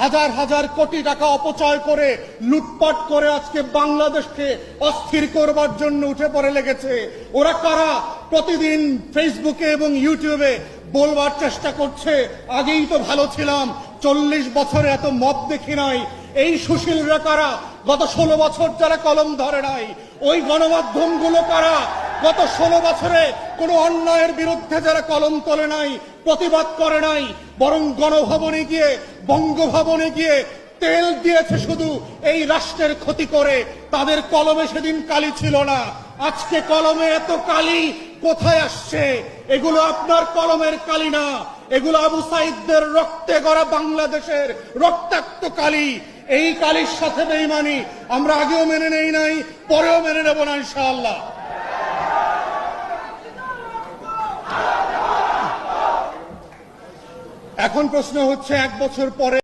হাজার হাজার কোটি টাকা অপচয় করে লুটপাট করে আজকে বাংলাদেশকে অস্থির করবার জন্য উঠে পড়ে লেগেছে। ওরা কারা? প্রতিদিন ফেসবুকে এবং ইউটিউবে বলবার চেষ্টা করছে, আগেই তো ভালো ছিলাম, চল্লিশ বছরে এত মদ দেখি নাই। এই সুশীলরা কারা? গত ষোলো বছর যারা কলম ধরে নাই, ওই গণমাধ্যমগুলো কারা? গত ষোলো বছরে কোনো অন্যায়ের বিরুদ্ধে যারা কলম তোলে নাই, প্রতিবাদ করে নাই, বরং গণভবনে গিয়ে, বঙ্গভবনে গিয়ে তেল দিয়েছে শুধু এই রাষ্ট্রের ক্ষতি করে, তাদের কলমে সেদিন কালি ছিল না। আজকে কলমে এত কালি কোথায় আসছে? এগুলো আপনার কলমের কালি না। এগুলো আবু সাইদদের রক্তে গড়া বাংলাদেশের রক্তাক্ত কালি। এই কালির সাথে বেইমানি আমরা আগেও মেনে নেই নাই, পরেও মেনে নেব না ইনশাআল্লাহ। এখন প্রশ্ন হচ্ছে এক বছর পরে